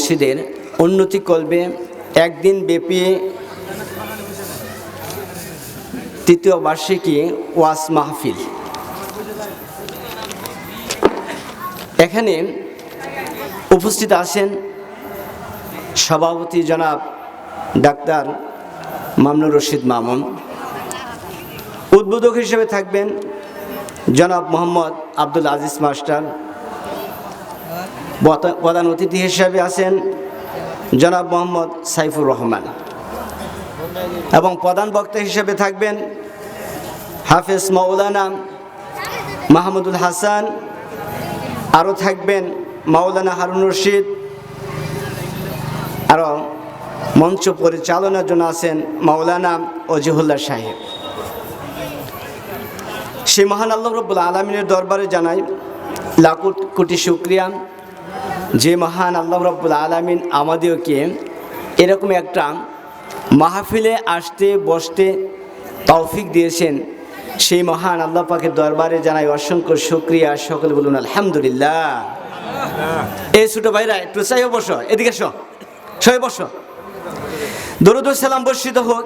মসজিদের উন্নতি করবে। একদিন ব্যাপী তৃতীয় বার্ষিকী ওয়াস মাহফিল। এখানে উপস্থিত আছেন সভাপতি জনাব ডাক্তার মামনুর রশিদ মামুন। উদ্বোধক হিসেবে থাকবেন জনাব মোহাম্মদ আব্দুল আজিজ মাস্টার। প্রধান অতিথি হিসেবে আছেন জনাব মোহাম্মদ সাইফুর রহমান। এবং প্রধান বক্তা হিসেবে থাকবেন হাফেজ মৌলানা মাহমুদুল হাসান। আরও থাকবেন মাওলানা হারুন রশিদ। আরও মঞ্চ পরিচালনার জন্য আছেন মাওলানা অজিহুল্লাহ সাহেব। সেই মহান আল্লাহ রব্বুল আলমিনের দরবারে জানাই লাকুট কোটি শুক্রিয়া। যে মহান আল্লাহ রব্বুল আলমিন আমাদেরকে এরকম একটা মাহফিলে আসতে, বসতে তৌফিক দিয়েছেন, সেই মহান আল্লাহ পাকের দরবারে জানাই অসংখ্য শুক্রিয়া, সকলে বলুন আলহামদুলিল্লাহ। এই ছোট ভাইরা, একটু চাই বসো, এদিকে এসো বসো। দরুদ সালাম বর্ষিত হোক।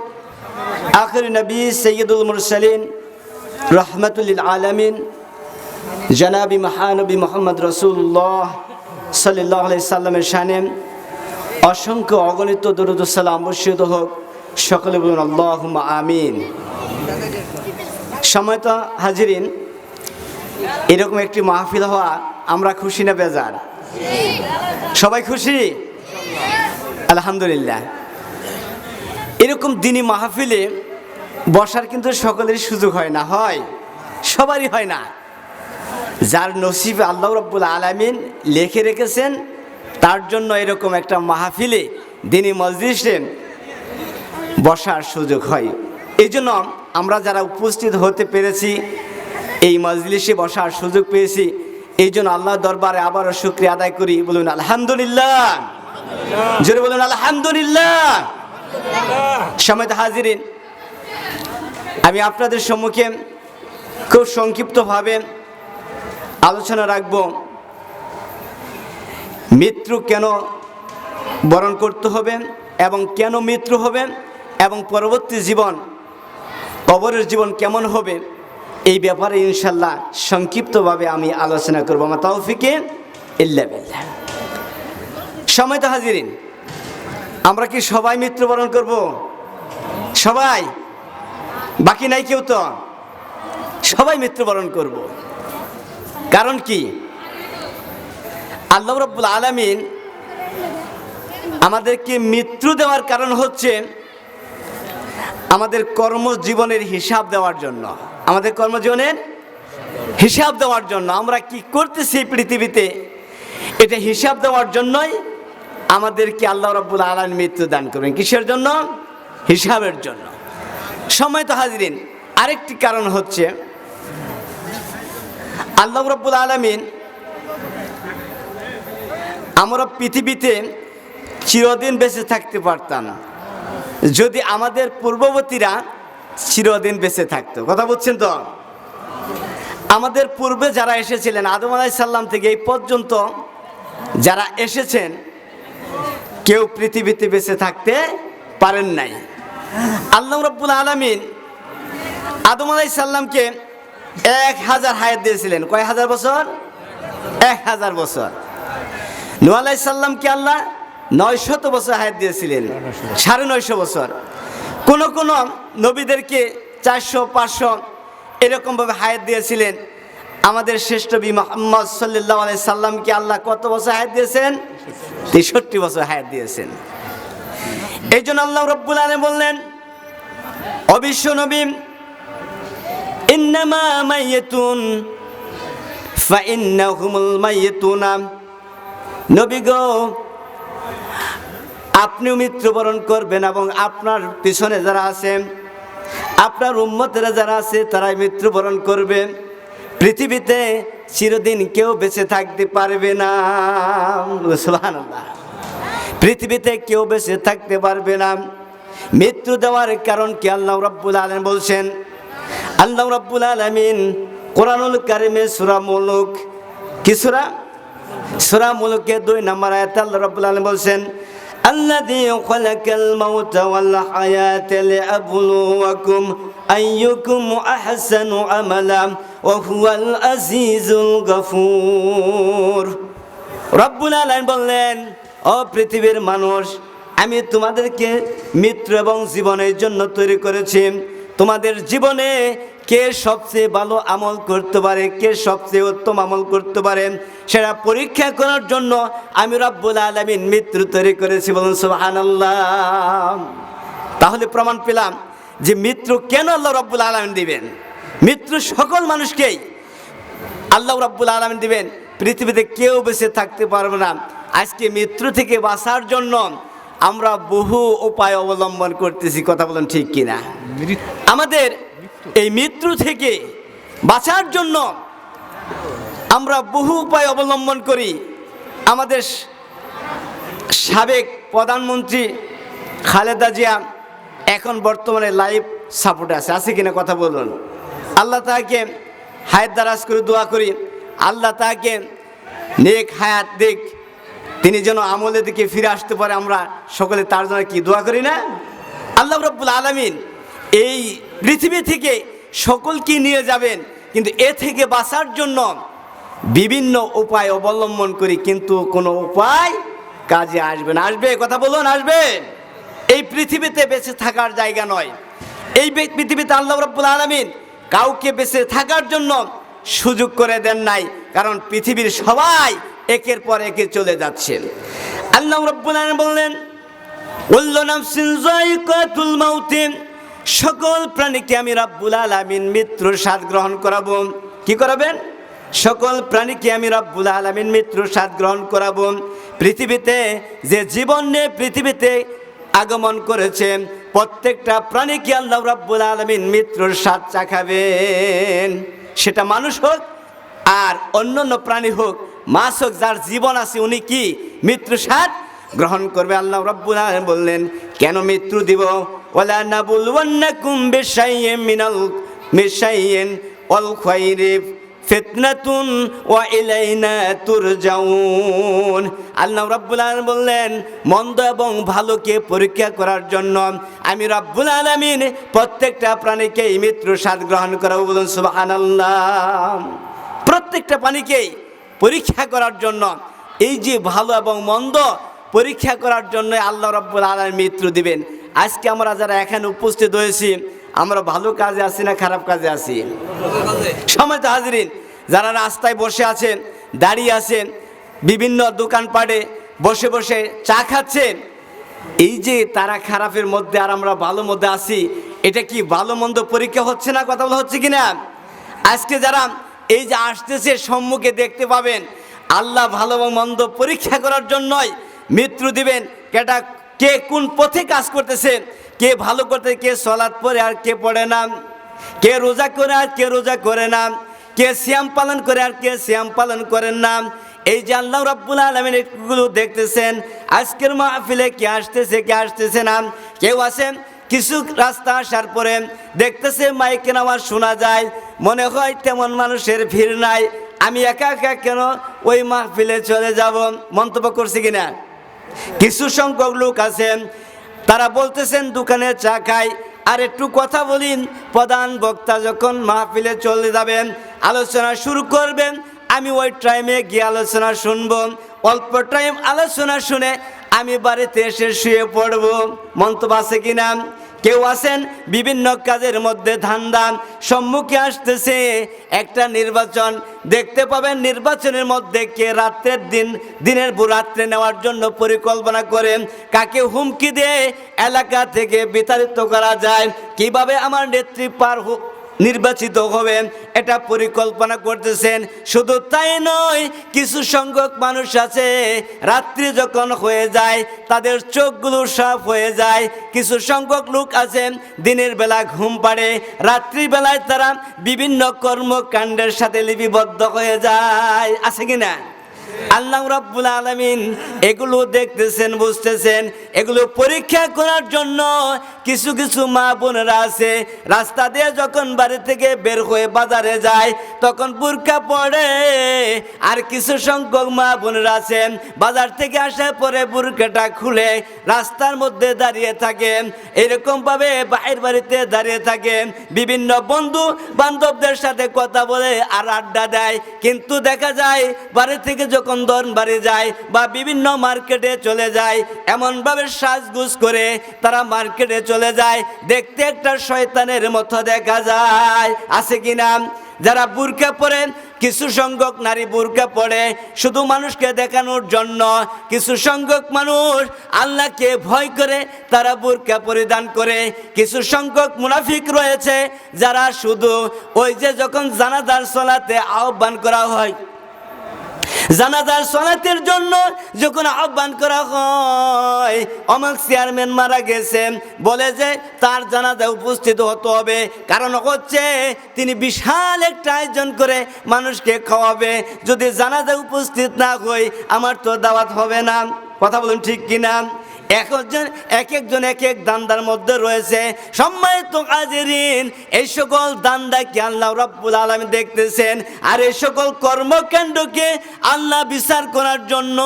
আখির নবী সৈয়দুল মুরসালিন রহমতুল্লিল আলমিন, জনাবি মহানবী মোহাম্মদ রসুল্লাহ সাল্লাহ সাল্লামের শানে অসংখ্য অগণিত দরুদ সালাম বর্ষিত হোক। সকলে বলুন আল্লাহ আমিন। সময়ত হাজিরিন, এরকম একটি মাহফিল হওয়া আমরা খুশি না বেজার? সবাই খুশি? আলহামদুলিল্লাহ। এরকম দিনই মাহফিলে বসার কিন্তু সকলের সুযোগ হয় না, হয়। সবারই হয় না। যার নসিবে আল্লাহ রব্বুল আলামিন লিখে রেখেছেন, তার জন্য এরকম একটা মাহফিলে দিনই মসজিদে বসার সুযোগ হয়। এই জন্য আমরা যারা উপস্থিত হতে পেরেছি, এই মজলিসে বসার সুযোগ পেয়েছি এই জন্য আল্লাহ দরবারে আবারও শুক্রিয়া আদায় করি। বলুন, আলহামদুলিল্লাহ। বলুন, আলহামদুলিল্লাহ। সমেত হাজিরিন, আমি আপনাদের সম্মুখে খুব সংক্ষিপ্তভাবে আলোচনা রাখব। মৃত্যু কেন বরণ করতে হবে এবং কেন মৃত্যু হবে এবং পরবর্তী জীবন, কবরের জীবন কেমন হবে, এই ব্যাপারে ইনশাল্লাহ সংক্ষিপ্তভাবে আমি আলোচনা করব। আমার তৌফিকে ইল্লা সময় তো হাজিরিন, আমরা কি সবাই মৃত্যুবরণ করব? সবাই? বাকি নাই কেউ তো? সবাই মৃত্যুবরণ করব। কারণ কি? আল্লাহ রব্বুল আলমিন আমাদেরকে মৃত্যু দেওয়ার কারণ হচ্ছে আমাদের কর্মজীবনের হিসাব দেওয়ার জন্য। আমাদের কর্মজীবনের হিসাব দেওয়ার জন্য। আমরা কি করতেছি পৃথিবীতে? এটা হিসাব দেওয়ার জন্যই আমাদেরকে আল্লাহ রব্বুল আলম মৃত্যু দান করবেন। কিসের জন্য? হিসাবের জন্য। সময় তো হাজিরিন। আরেকটি কারণ হচ্ছে আল্লাহ রব্বুল আলমিন আমরা পৃথিবীতে চিরদিন বেঁচে থাকতে পারতাম। যদি আমাদের পূর্ববর্তীরা চিরদিন বেঁচে থাকতো। কথা বলছেন তো? আমাদের পূর্বে যারা এসেছিলেন, আদম আলাইসাল্লাম থেকে এই পর্যন্ত যারা এসেছেন, কেউ পৃথিবীতে বেঁচে থাকতে পারেন নাই। আল্লাহ রব্বুল আলমিন আদম আলাইসাল্লামকে এক হাজার হায়াত দিয়েছিলেন। কয় হাজার বছর? এক হাজার বছর। নু আলাইসাল্লামকে আল্লাহ নয়শত বছর হায়াত দিয়েছিলেন? সাড়ে নয়শো বছর। কোন কোন নবীদেরকে চারশো, পাঁচশো এরকমভাবে হায়াত দিয়েছিলেন। আমাদের শ্রেষ্ঠ বি মোহাম্মদ সাল্লাহ আলাই সাল্লামকে আল্লাহ কত বছর হায়াত দিয়েছেন? তেষট্টি বছর হায়াত দিয়েছেন। এই জন্য আল্লাহ রব্বুল আলম বললেন, অবিশ্ব নবী ইন্নামা মাইয়াতুন ফা ইন্নাহুমুল মাইয়াতুনা নবী গো, আপনিও মৃত্যুবরণ করবেন এবং আপনার পিছনে যারা আছেন আপনার উম্মতেরা যারা আছে, তারাই মৃত্যুবরণ করবে। পৃথিবীতে চিরদিন কেউ বেঁচে থাকতে পারবে না। পৃথিবীতে কেউ বেঁচে থাকতে পারবে না। মৃত্যু দেওয়ার কারণ কি আল্লাহ রাব্বুল আলম বলছেন? আল্লাহ রাব্বুল আলামিন কোরআনুল কারিমে সূরা মুলুক কি সূরা? সূরা মুলুকের দুই নম্বর আয়াতে আল্লাহ রাব্বুল আলামিন বলেন আল্লাযী খালাকাল মাউতা ওয়াল হায়াতা লিআবলুওয়াকুম আইয়ুকুম আহসানু আমালা ওয়া হুয়াল আজিজুল গাফুর। রাব্বুল আলামিন বললেন, ও পৃথিবীর মানুষ, আমি তোমাদেরকে মৃত্যু এবং জীবনের জন্য তৈরি করেছি। তোমাদের জীবনে কে সবচেয়ে ভালো আমল করতে পারে, কে সবচেয়ে উত্তম আমল করতে পারে, সেটা পরীক্ষা করার জন্য আমি রব্বুল আলমিন মৃত্যু তৈরি করেছি বলুন সুবহানাল্লাহ। তাহলে প্রমাণ পেলাম যে মৃত্যু কেন আল্লাহ রব্বুল আলমিন দিবেন? মৃত্যু সকল মানুষকেই আল্লাহ রাব্বুল আলমিন দিবেন। পৃথিবীতে কেউ বেঁচে থাকতে পারবে না। আজকে মৃত্যু থেকে বাঁচার জন্য আমরা বহু উপায় অবলম্বন করতেছি কথা বলেন ঠিক কিনা? আমাদের এই মৃত্যু থেকে বাঁচার জন্য আমরা বহু উপায় অবলম্বন করি। আমাদের সাবেক প্রধানমন্ত্রী খালেদা জিয়া এখন বর্তমানে লাইভ সাপোর্টে আছে। আছে কিনা কথা বলুন? আল্লাহ তাকে হায়াত দারাজ করে দোয়া করি। আল্লাহ তাকে নেক হায়াত দিক। তিনি যেন আমলের দিকে ফিরে আসতে পারে, আমরা সকলে তার জন্য কি দোয়া করি না? আল্লাহ রব্বুল আলমিন এই পৃথিবী থেকে সকলকে নিয়ে যাবেন, কিন্তু এ থেকে বাঁচার জন্য বিভিন্ন উপায় অবলম্বন করি, কিন্তু কোনো উপায় কাজে আসবে না। আসবে? কথা বলুন, আসবে? এই পৃথিবীতে বেঁচে থাকার জায়গা নয়। এই পৃথিবীতে আল্লাহ রব্বুল আলমিন কাউকে বেঁচে থাকার জন্য সুযোগ করে দেন নাই, কারণ পৃথিবীর সবাই একের পর একে চলে যাচ্ছে আল্লাহ রব্বুল বললেন সকল প্রাণীকে আমি রাব্বুল আলামিন মৃত্যুর স্বাদ গ্রহণ করাবো। কি করাবেন? সকল প্রাণীকে আমি রব্বুল আলামিন মৃত্যুর স্বাদ গ্রহণ করাবো। পৃথিবীতে যে জীবন নিয়ে পৃথিবীতে আগমন করেছে, প্রত্যেকটা প্রাণীকে আল্লাহ রাব্বুল আলামিন মৃত্যুর স্বাদ চাখাবেন। সেটা মানুষ হোক আর অন্যান্য প্রাণী হোক মাছ হোক যার জীবন আছে, উনি কি মৃত্যু স্বাদ গ্রহণ করবে? আল্লাহ রাব্বুল বললেন, কেন মৃত্যু দিব? ওয়ালা নাবুলওয়ান্নাকুম বিশাইয়্যিন মিনাল মিশাইয়্যিন ওয়াল খায়রি ফিতনাতুন ওয়া ইলাইনা তুরজাউন। আল্লাহ রাব্বুল বললেন, মন্দ এবং ভালোকে পরীক্ষা করার জন্য আমি রাব্বুল আলামিন প্রত্যেকটা প্রাণীকে এই মৃত্যু স্বাদ গ্রহণ করাবো। বলুন, সুবহানাল্লাহ। প্রত্যেকটা প্রাণীকেই পরীক্ষা করার জন্য। এই যে ভালো এবং মন্দ পরীক্ষা করার জন্য আল্লাহ রব্বুল আলম মৃত্যু দিবেন। আজকে আমরা যারা এখানে উপস্থিত হয়েছি, আমরা ভালো কাজে আছি না খারাপ কাজে আছি? সময় তো হাজিরিন, যারা রাস্তায় বসে আছেন, দাঁড়িয়ে আছেন, বিভিন্ন দোকানপাটে বসে বসে চা খাচ্ছেন, এই যে তারা খারাপের মধ্যে আর আমরা ভালো মধ্যে আছি, এটা কি ভালো মন্দ পরীক্ষা হচ্ছে না কথা বলা হচ্ছে কি না আজকে যারা এই যে আসতেছে সম্মুখে দেখতে পাবেন, আল্লাহ ভালো এবং মন্দ পরীক্ষা করার জন্যই মৃত্যু দিবেন। কেটা, কে কোন পথে কাজ করতেছে, কে ভালো করতে, কে সলাদ পরে আর কে পড়ে না, কে রোজা করে আর কে রোজা করে না, কে শ্যাম পালন করে আর কে শ্যাম পালন করেন না। এই যে আল্লাহ রাব্বুল আলমিন দেখতেছেন, আজকের মাহফিলে কে আসতেছে কে আসতেছে না, কেউ আছেন? কিছু রাস্তা আসার পরে দেখতেছে মাইকের আওয়াজ শোনা যায়। মনে হয় তেমন মানুষের ভিড় নাই। আমি একা একা কেন ওই মাহফিলে চলে যাব? মন্তব্য করছি কিনা? কিছু সংখ্যক লোক আছেন তারা বলতেছেন, দোকানে চা খাই। আর একটু কথা বলিন, প্রধান বক্তা যখন মাহফিলে চলে যাবেন, আলোচনা শুরু করবেন, আমি ওই টাইমে গিয়ে আলোচনা শুনব। অল্প টাইম আলোচনা শুনে আমি বাড়িতে এসে শুয়ে পড়ব। মন্তব্য আছে কিনা? কেউ আছেন? বিভিন্ন কাজের মধ্যে ধান্দা সম্মুখে আসতেছে। একটা নির্বাচন দেখতে পাবেন। নির্বাচনের মধ্যে কে রাত্রের দিন, দিনের রাত্রে নেওয়ার জন্য পরিকল্পনা করেন কাকে হুমকি দিয়ে এলাকা থেকে বিতাড়িত করা যায়, কীভাবে আমার নেত্রী পার নির্বাচিত হবেন, এটা পরিকল্পনা করতেছেন। শুধু তাই নয়, কিছু সংখ্যক মানুষ আছে, রাত্রি যখন হয়ে যায়, তাদের চোখগুলো সাফ হয়ে যায়। কিছু সংখ্যক লোক আছেন দিনের বেলা ঘুম পাড়ে রাত্রিবেলায় তারা বিভিন্ন কর্মকাণ্ডের সাথে লিপিবদ্ধ হয়ে যায়। আছে কি না আল্লাহ রাব্বুল আলামিন এগুলো দেখতেছেন, বুঝতেছেন। এগুলো পরীক্ষা করার জন্য কিছু কিছু মা বোনেরা আছে। রাস্তা দিয়ে যখন বাড়ি থেকে বের হয়ে বাজারে যায়, তখন বুরকা পড়ে। আর কিছু সংখ্যক মা বোনেরা আছেন বাজার থেকে আসার পরে বুরকাটা খুলে রাস্তার মধ্যে দাঁড়িয়ে থাকে। এরকম ভাবে বাইরের বাড়িতে দাঁড়িয়ে থাকে। বিভিন্ন বন্ধু বান্ধবদের সাথে কথা বলে আর আড্ডা দেয়। কিন্তু দেখা যায়, বাড়ি থেকে যখন দন বাড়ি যায় বা বিভিন্ন মার্কেটে চলে যায়, এমনভাবে সাজগুজ করে তারা মার্কেটে চলে যায়। দেখতে একটা শয়তানের মতো দেখা যায়। আছে কি নাম যারা বুরকা পরে, কিছু সংখ্যক নারী বুরকা পড়ে, শুধু মানুষকে দেখানোর জন্য। কিছু সংখ্যক মানুষ আল্লাহকে ভয় করে, তারা বুরকা পরিধান করে। কিছু সংখ্যক মুনাফিক রয়েছে, যারা শুধু ওই যে যখন জানাদার সলাতে আহ্বান করা হয় জানাজার সলাতের জন্য যখন আহ্বান করা হয়, অমক চেয়ারম্যান মারা গেছে। বলে যে, তার জানাজা উপস্থিত হতে হবে। কারণ হচ্ছে, তিনি বিশাল একটা আয়োজন করে মানুষকে খাওয়াবে। যদি জানাজা উপস্থিত না হই, আমার তো দাওয়াত হবে না। কথা বলুন ঠিক কিনা? একজন এক একজন এক এক দান্দার মধ্যে রয়েছে। সম্মানিত কাজেরিন এই সকল দান্দাকে আল্লাহ রাব্বুল আলম দেখতেছেন? আর এই সকল কর্মকাণ্ডকে আল্লাহ বিচার করার জন্য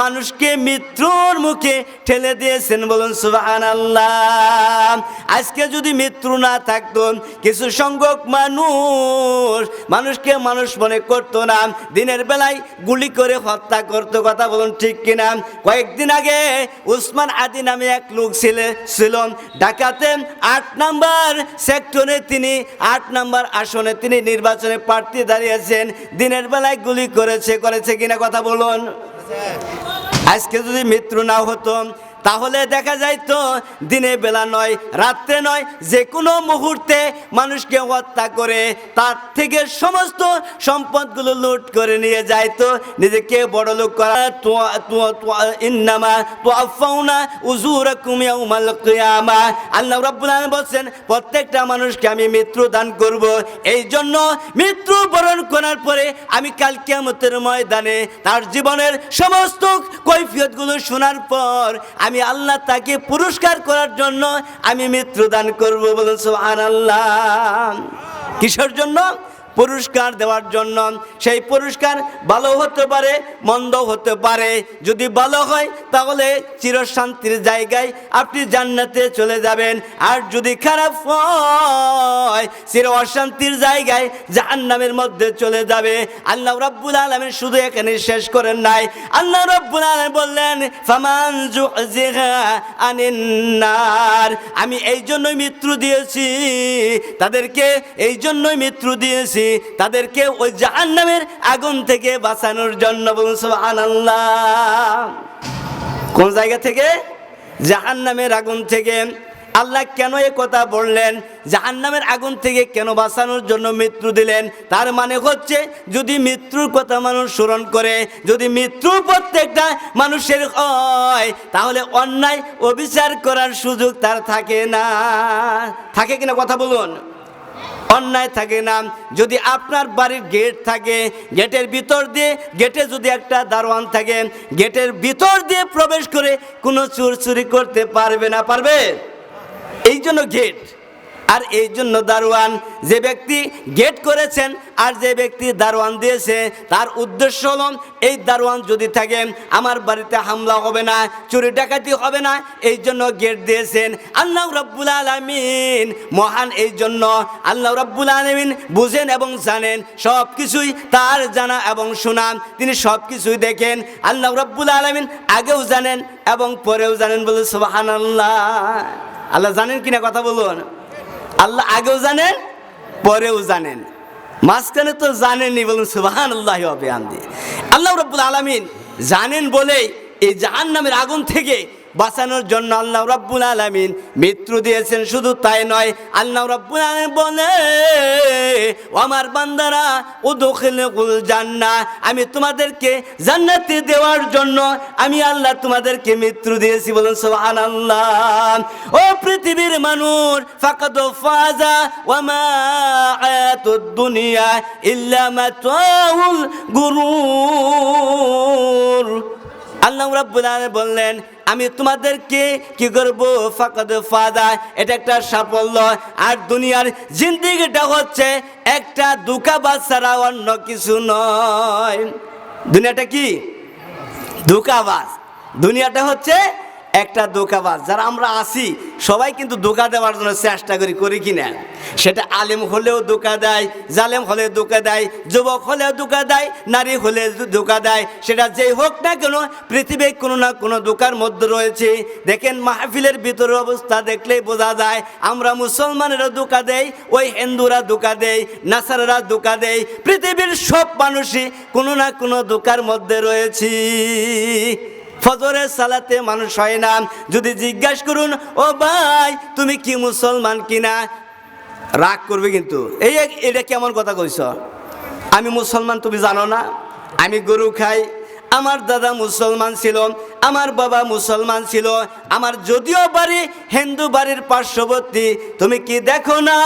মানুষকে মৃত্যুর মুখে ঠেলে দিয়েছেন বলুন সুবাহান আল্লাহ আজকে যদি মৃত্যু না থাকতো, কিছু সংখ্যক মানুষ মানুষকে মানুষ মনে করতো না। দিনের বেলায় গুলি করে হত্যা করতো, কথা বলুন ঠিক কিনা? কয়েকদিন আগে উসমান আদি নামে এক লোক ছিল ছিল। ঢাকাতে আট নাম্বার সেক্টরে তিনি, আট নাম্বার আসনে তিনি নির্বাচনে প্রার্থী দাঁড়িয়েছেন। দিনের বেলায় গুলি করেছে করেছে কিনা কথা বলুন। আজকে যদি মৃত্যু না হতো তাহলে দেখা যাইতো দিনে বেলা নয়, রাত্রে নয় যে কোনো মুহূর্তে মানুষকে হত্যা করে তার থেকে সমস্ত সম্পদগুলো লুট করে নিয়ে যাইতো নিজেকে বড় লোক করা বলছেন, প্রত্যেকটা মানুষকে আমি মৃত্যু দান করব। এই জন্য মৃত্যু বরণ করার পরে আমি কাল কিয়ামতের ময়দানে তার জীবনের সমস্ত কৈফিয়তগুলো শোনার পর আমি আল্লাহ তাকে পুরস্কার করার জন্য আমি মৃত্যু দান করব বলুন আল্লাহ কিসের জন্য? পুরস্কার দেওয়ার জন্য। সেই পুরস্কার ভালো হতে পারে মন্দ হতে পারে। যদি ভালো হয়, তাহলে চিরশান্তির জায়গায় আপনি জান্নাতে চলে যাবেন। আর যদি খারাপ হয় চির অশান্তির জায়গায় জাহান্নামের মধ্যে চলে যাবে। আল্লাহ রাব্বুল আলামিন শুধু এখানে শেষ করেন নাই। আল্লাহ রাব্বুল আলামিন বললেন, ফামান জুহজিহা আনিন নার আমি এই জন্যই মৃত্যু দিয়েছি। তাদেরকে এই জন্যই মৃত্যু দিয়েছি। তাদেরকে ওই জাহান্নামের আগুন থেকে বাঁচানোর জন্য সুবহানাল্লাহ। কোন জায়গা থেকে? জাহান্নামের আগুন থেকে। আল্লাহ কেন এ কথা বললেন? জাহান্নামের আগুন থেকে কেন বাঁচানোর জন্য মৃত্যু দিলেন? তার মানে হচ্ছে, যদি মৃত্যুর কথা মানুষ স্মরণ করে, যদি মৃত্যু প্রত্যেকটা মানুষের হয়, তাহলে অন্যায় অবিচার করার সুযোগ তার থাকে না। থাকে কিনা কথা বলুন? অন্যায় থাকে না। যদি আপনার বাড়ির গেট থাকে, গেটের ভিতর দিয়ে, গেটে যদি একটা দারোয়ান থাকে, গেটের ভিতর দিয়ে প্রবেশ করে কোনো চুর চুরি করতে পারবে না, পারবে? এই জন্য গেট। আর এই জন্য দারোয়ান যে ব্যক্তি গেট করেছেন আর যে ব্যক্তি দারোয়ান দিয়েছে, তার উদ্দেশ্য হল, এই দারোয়ান যদি থাকে, আমার বাড়িতে হামলা হবে না, চুরি ডাকাতি হবে না, এই জন্য গেট দিয়েছেন। আল্লাহ রব্বুল আলমিন মহান এই জন্য আল্লাহ রব্বুল আলমিন বুঝেন এবং জানেন সব কিছুই তার জানা এবং শোনান তিনি সব কিছুই দেখেন, আল্লাহ রব্বুল আলমিন আগেও জানেন এবং পরেও জানেন বলে সুবাহান আল্লাহ আল্লাহ জানেন কিনা কথা বলুন। আল্লাহ আগেও জানেন, পরেও জানেন। মাঝখানে তো জানেননি বলুন সুবাহান আল্লাহ আল্লাহ রব্বুল আলমিন জানেন বলেই এই জাহান নামের আগুন থেকে বাঁচানোর জন্য আল্লাহ রব্বুল আলমিন মৃত্যু দিয়েছেন। শুধু তাই নয়, আল্লাহ রব্বুল আলমিন বলে আমার বান্দারা ও দোখেলে জান্না আমি তোমাদেরকে জান্নাতে দেওয়ার জন্য আমি আল্লাহ তোমাদেরকে মৃত্যু দিয়েছি। বলুন সোহান আল্লাহ ও পৃথিবীর মানুষ, ফাকাদ ফাজা ওয়ামা আয়াতুদ দুনিয়া ইল্লা মাতাউল গুরুর। আল্লাহ রাব্বুল আলামিন বললেন, আমি তোমাদেরকে কি করব? ফাকাদ ফাদা। এটা একটা সাফল্য। আর দুনিয়ার জিন্দিগিটা হচ্ছে একটা দুকাবাজ ছাড়া অন্য কিছু নয়। দুনিয়াটা কি? দুকাবাজ দুনিয়াটা হচ্ছে একটা ধোকাবাজ। যারা আমরা আসি সবাই কিন্তু দোকা দেওয়ার জন্য চেষ্টা করি করি কি না? সেটা আলেম হলেও দোকা দেয়, জালেম হলে ধোকা দেয়, যুবক হলেও ধোকা দেয়, নারী হলে ধোকা দেয়। সেটা যেই হোক না কেন, পৃথিবীর কোনো না কোনো ধোকার মধ্যে রয়েছে। দেখেন মাহফিলের ভিতরে অবস্থা দেখলেই বোঝা যায়, আমরা মুসলমানেরা ধোকা দেয় ওই হিন্দুরা ধোকা দেয়, নাসারারা ধোকা দেয়। পৃথিবীর সব মানুষই কোনো না কোনো ধোকার মধ্যে রয়েছে। ফজরের সালাতে মানুষ হয় না। যদি জিজ্ঞাসা করুন, ও ভাই, তুমি কি মুসলমান কিনা? রাগ করবে কিন্তু। এই এটা কেমন কথা কইছ? আমি মুসলমান, তুমি জানো না। আমি গরু খাই আমার দাদা মুসলমান ছিল, আমার বাবা মুসলমান ছিল, আমার যদিও বাড়ি হিন্দু বাড়ির পার্শ্ববর্তী, তুমি কি দেখো না?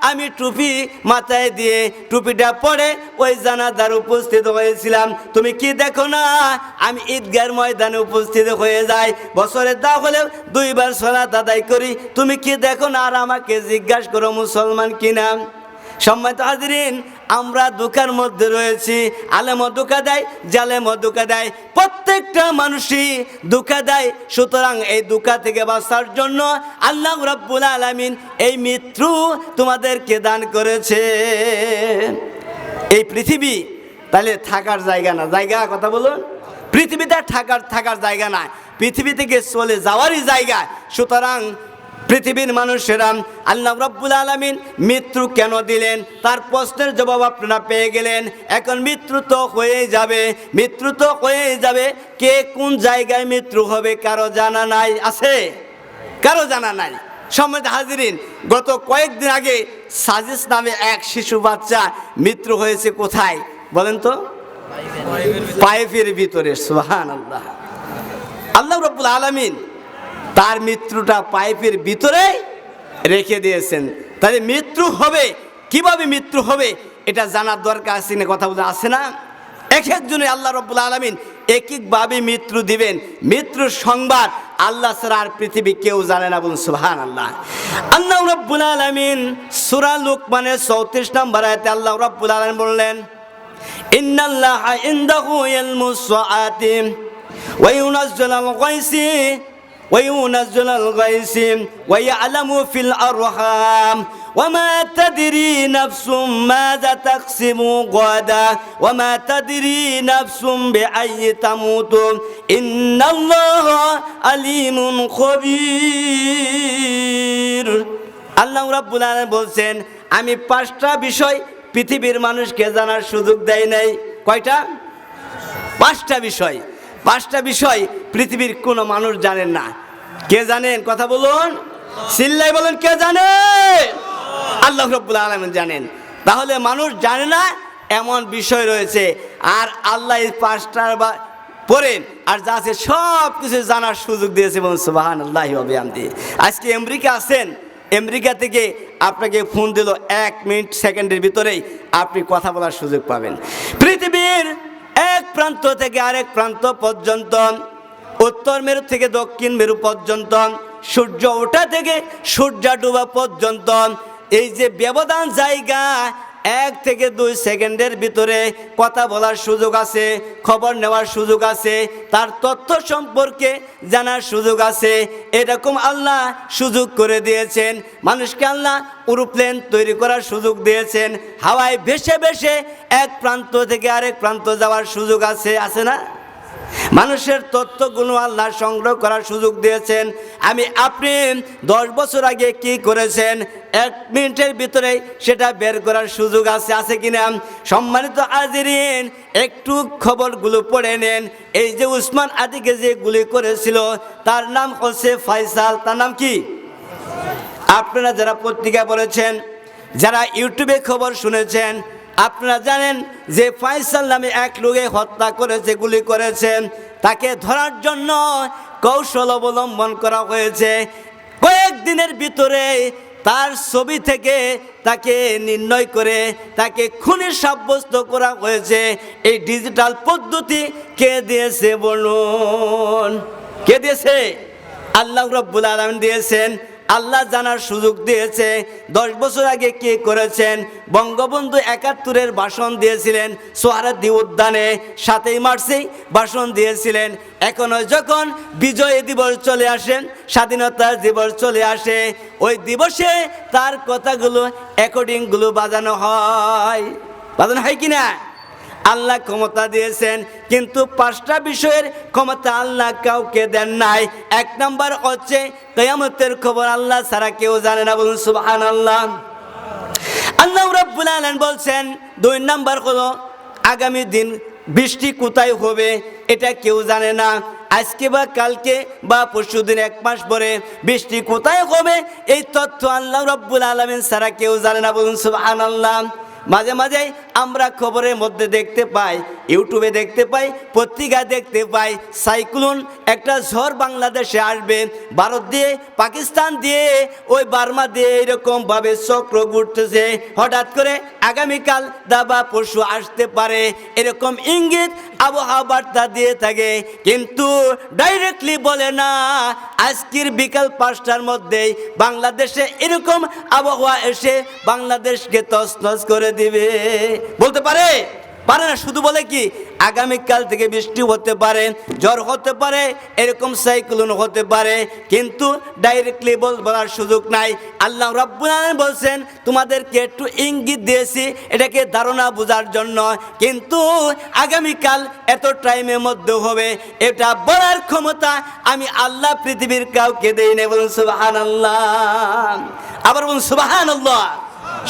আমি টুপি মাথায় দিয়ে টুপিটা পরে ওই জানাদার উপস্থিত হয়েছিলাম। তুমি কি দেখো না? আমি ঈদগার ময়দানে উপস্থিত হয়ে যাই। বছরে দা হলেও দুইবার সলাত আদায় করি। তুমি কি দেখো না? আর আমাকে জিজ্ঞাসা করো মুসলমান কিনা? সম্মানিত হাজিরিন আমরা দোকান মধ্যে রয়েছি। আলেমও ধোকা দেয়, জালেমও ধোকা দেয়। প্রত্যেকটা মানুষই ধোকা দেয়। সুতরাং এই ধোকা থেকে বাঁচার জন্য আল্লাহ রাব্বুল আলামিন এই মৃত্যু তোমাদেরকে দান করেছে। এই পৃথিবী তাহলে থাকার জায়গা না। জায়গা কথা বলুন। পৃথিবীতে থাকার থাকার জায়গা না পৃথিবী থেকে চলে যাওয়ারই জায়গা। সুতরাং পৃথিবীর মানুষেরা আল্লাহ রব্বুল আলমিন মৃত্যু কেন দিলেন? তার প্রশ্নের জবাব আপনারা পেয়ে গেলেন। এখন মৃত্যু তো হয়েই যাবে। মৃত্যু তো হয়েই যাবে। কে কোন জায়গায় মৃত্যু হবে কারও জানা নাই? আছে? কারও জানা নাই? সম্মানিত হাজিরিন গত কয়েকদিন আগে সাজিস নামে এক শিশু বাচ্চা মৃত্যু হয়েছে কোথায়? বলেন তো। পাইপের ভিতরে। সুহান আল্লাহ আল্লাহ রব্বুল আলমিন তার মৃত্যুটা পাইপের ভিতরে রেখে দিয়েছেন। তাহলে মৃত্যু হবে, কীভাবে মৃত্যু হবে, এটা জানার দরকার আছে না কথা বলে আছে না? এক একজনে আল্লাহ রব্বুল আলমিন এক একভাবে মৃত্যু দিবেন। মৃত্যুর সংবাদ আল্লাহ ছাড়া আর পৃথিবী কেউ জানে না বলুন সুবহান আল্লাহ আল্লাহ রব্বুল আলমিন সুরা লোকমানের চৌত্রিশ নম্বর আয়তে আল্লাহ রব্বুল আলমিন বললেন, ইন্নাল্লাহ ইনদাহু ইলমুস সাআতি ওয়া ইউনাজ্জিলুল গায়সি وينزل الغيث ويعلم في الأرحام وما تدري نفس ماذا تقسم غدا وما تدري نفس بأي تموت إن الله عليم خبير আল্লাহ রাব্বুল আলামিন বলছেন আমি পাঁচটা বিষয় পৃথিবীর মানুষকে জানার সুযোগ দেয় নাই কয়টা পাঁচটা বিষয় পাঁচটা বিষয় পৃথিবীর কোনো মানুষ জানেন না। কে জানেন? কথা বলুন। সিল্লাই বলেন, কে জানে? আল্লাহ রব্বুল আলমিন জানেন। তাহলে মানুষ জানে না, এমন বিষয় রয়েছে। আর আল্লাহ এই পাঁচটার বা পড়েন আর যা আছে সব কিছু জানার সুযোগ দিয়েছে বলুন সুবাহান আল্লাহ আমদি আজকে আমেরিকা আছেন। আমেরিকা থেকে আপনাকে ফোন দিল এক মিনিট, সেকেন্ডের ভিতরেই আপনি কথা বলার সুযোগ পাবেন। পৃথিবীর প্রান্ত থেকে আরেক প্রান্ত পর্যন্ত, উত্তর মেরু থেকে দক্ষিণ মেরু পর্যন্ত, সূর্য ওঠা থেকে সূর্য ডুবা পর্যন্ত। এই যে ব্যবধান জায়গা এক থেকে দুই সেকেন্ডের ভিতরে কথা বলার সুযোগ আছে, খবর নেওয়ার সুযোগ আছে, তার তথ্য সম্পর্কে জানার সুযোগ আছে। এরকম আল্লাহ সুযোগ করে দিয়েছেন, মানুষকে আল্লাহ উরুপ্লেন তৈরি করার সুযোগ দিয়েছেন। হাওয়ায় ভেসে ভেসে এক প্রান্ত থেকে আরেক প্রান্ত যাওয়ার সুযোগ আছে আছে না? মানুষের তথ্যগুলো আল্লাহ সংগ্রহ করার সুযোগ দিয়েছেন। আমি, আপনি দশ বছর আগে কি করেছেন? এক মিনিটের ভিতরে সেটা বের করার সুযোগ আছে আছে কিনা? সম্মানিত আজিরিন একটু খবরগুলো পড়ে নেন। এই যে উসমান আদিকে যে গুলি করেছিল, তার নাম হচ্ছে ফাইসাল, তার নাম কি? আপনারা যারা পত্রিকা বলেছেন যারা ইউটিউবে খবর শুনেছেন আপনারা জানেন যে ফয়সাল নামে এক লোকে হত্যা করেছে, গুলি করেছে। তাকে ধরার জন্য কৌশল অবলম্বন করা হয়েছে। কয়েকদিনের ভিতরে তার ছবি থেকে তাকে নির্ণয় করে তাকে খুনি সাব্যস্ত করা হয়েছে। এই ডিজিটাল পদ্ধতি কে দিয়েছে বলুন? কে দিয়েছে? আল্লাহ রব্বুল আলম দিয়েছেন। আল্লাহ জানার সুযোগ দিয়েছে। দশ বছর আগে কে করেছেন? বঙ্গবন্ধু একাত্তরের ভাষণ দিয়েছিলেন সোহারাদি উদ্যানে। সাতই মার্চেই ভাষণ দিয়েছিলেন। এখনও যখন বিজয় দিবস চলে আসেন স্বাধীনতার দিবস চলে আসে, ওই দিবসে তার কথাগুলো অ্যাকর্ডিংগুলো বাজানো হয়। বাজানো হয় কি না? আল্লাহ ক্ষমতা দিয়েছেন, কিন্তু পাঁচটা বিষয়ের ক্ষমতা আল্লাহ কাউকে দেন নাই। এক নাম্বার হচ্ছে, কেয়ামতের খবর আল্লাহ ছাড়া কেউ জানে না বলুন সুবহান আল্লাহ আল্লাহ রাব্বুল আলামিন বলছেন, দুই নাম্বার হলো, আগামী দিন বৃষ্টি কোথায় হবে, এটা কেউ জানে না। আজকে বা কালকে বা পরশু দিন, এক মাস পরে বৃষ্টি কোথায় হবে, এই তথ্য আল্লাহ রব্বুল আলমিন ছাড়া কেউ জানে না বলুন, সুবহানাল্লাহ। মাঝে মাঝে আমরা খবরের মধ্যে দেখতে পাই, ইউটিউবে দেখতে পাই পত্রিকা দেখতে পাই, সাইক্লোন একটা ঝড় বাংলাদেশে আসবে, ভারত দিয়ে, পাকিস্তান দিয়ে, ওই বার্মা দিয়ে এরকম ভাবে চক্র ঘুরতেছে। হঠাৎ করে আগামীকাল দাবা পরশু আসতে পারে, এরকম ইঙ্গিত আবহাওয়া বার্তা দিয়ে থাকে। কিন্তু ডাইরেক্টলি বলে না, আজকের বিকাল পাঁচটার মধ্যেই বাংলাদেশে এরকম আবহাওয়া এসে বাংলাদেশকে তছনছ করে দিবে। বলতে পারে? পারে না, শুধু বলে কি, আগামীকাল থেকে বৃষ্টি হতে পারে জ্বর হতে পারে, এরকম সাইক্লোন হতে পারে, কিন্তু ডাইরেক্টলি বল, বলার সুযোগ নাই। আল্লাহ রাব্বুল বলছেন, তোমাদেরকে একটু ইঙ্গিত দিয়েছি, এটাকে ধারণা বোঝার জন্য, কিন্তু আগামীকাল এত টাইমের মধ্যে হবে, এটা বলার ক্ষমতা আমি আল্লাহ পৃথিবীর কাউকে দেই না বলুন সুবাহান আল্লাহ আবার বলুন সুবাহান আল্লাহ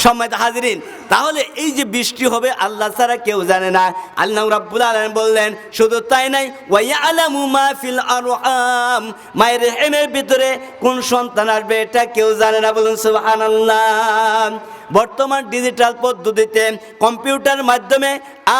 সম্মানিত হাজিরিন, তাহলে এই যে বৃষ্টি হবে, আল্লাহ ছাড়া কেউ জানে না। আল্লাহ রাব্বুল আলামিন বললেন, শুধু তাই নাই ওয়া আলামু মা ফিল আরহাম। মায়ের হেমের ভিতরে কোন সন্তান আসবে, এটা কেউ জানে না। বলুন, সুবহানাল্লাহ। বর্তমান ডিজিটাল পদ্ধতিতে কম্পিউটার মাধ্যমে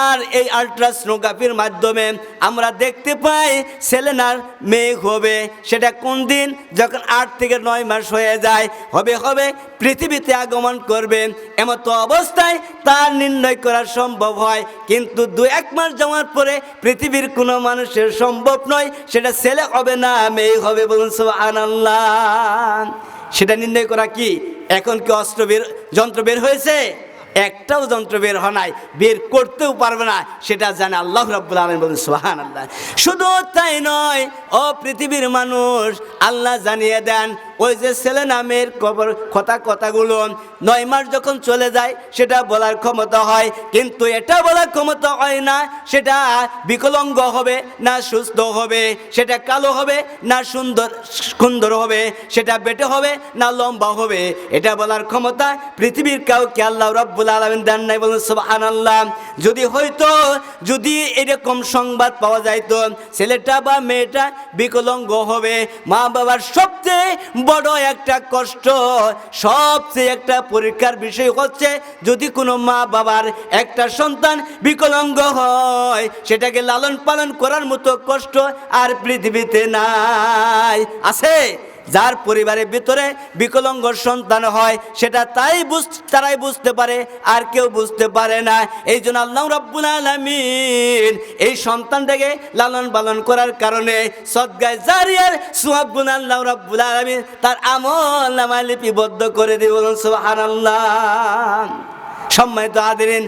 আর এই আলট্রাসনোগ্রাফির মাধ্যমে আমরা দেখতে পাই ছেলেনার মেয়ে হবে। সেটা কোন দিন? যখন আট থেকে নয় মাস হয়ে যায়, হবে হবে পৃথিবীতে আগমন করবে। এমতো অবস্থায় তার নির্ণয় করা সম্ভব হয়। কিন্তু দু এক মাস যাওয়ার পরে পৃথিবীর কোনো মানুষের সম্ভব নয়, সেটা ছেলে হবে না মেয়ে হবে বলুন সুবহানাল্লাহ। সেটা নির্ণয় করা কি? এখন কি অস্ত্র বের যন্ত্র বের হয়েছে? একটাও যন্ত্র বের হয় নাই, বের করতেও পারবে না। সেটা জানে আল্লাহ রাব্বুল আলামিন বলেন সুবহান আল্লাহ শুধু তাই নয়, ও পৃথিবীর মানুষ, আল্লাহ জানিয়ে দেন, ওই যে ছেলে নামের খবর কথা কথাগুলো, নয় মাস যখন চলে যায়, সেটা বলার ক্ষমতা হয়, কিন্তু এটা বলার ক্ষমতা হয় না, সেটা বিকলঙ্গ হবে, না সুস্থ হবে, সেটা কালো হবে, না সুন্দর সুন্দর হবে, সেটা বেটে হবে, না লম্বা হবে। এটা বলার ক্ষমতা পৃথিবীর কাউকে আল্লাহ রব্বুল আলমিন দেন নাই, বলুন সুবহানাল্লাহ। যদি হয়তো যদি এরকম সংবাদ পাওয়া যাইতো, ছেলেটা বা মেয়েটা বিকলঙ্গ হবে। মা বাবার সবচেয়ে বড় একটা কষ্ট, সবচেয়ে একটা পরীক্ষার বিষয় হচ্ছে, যদি কোনো মা বাবার একটা সন্তান বিকলঙ্গ হয়, সেটাকে লালন পালন করার মতো কষ্ট আর পৃথিবীতে নাই। আছে? যার পরিবারের ভিতরে বিকলঙ্গ সন্তান হয়, সেটা তাই বুঝ তারাই বুঝতে পারে, আর কেউ বুঝতে পারে না। এই জন্য আল্লাহ রব্বুল আলমিন এই সন্তানটাকে লালন পালন করার কারণে সদ্গায় জারিয়ার সুহাবগুন আল্লাহ রব্বুল আলমিন তার আমল নামায় লিপিবদ্ধ করে দিয়ে বলুন, সুবহানাল্লাহ। সম্মানিত আদিরিন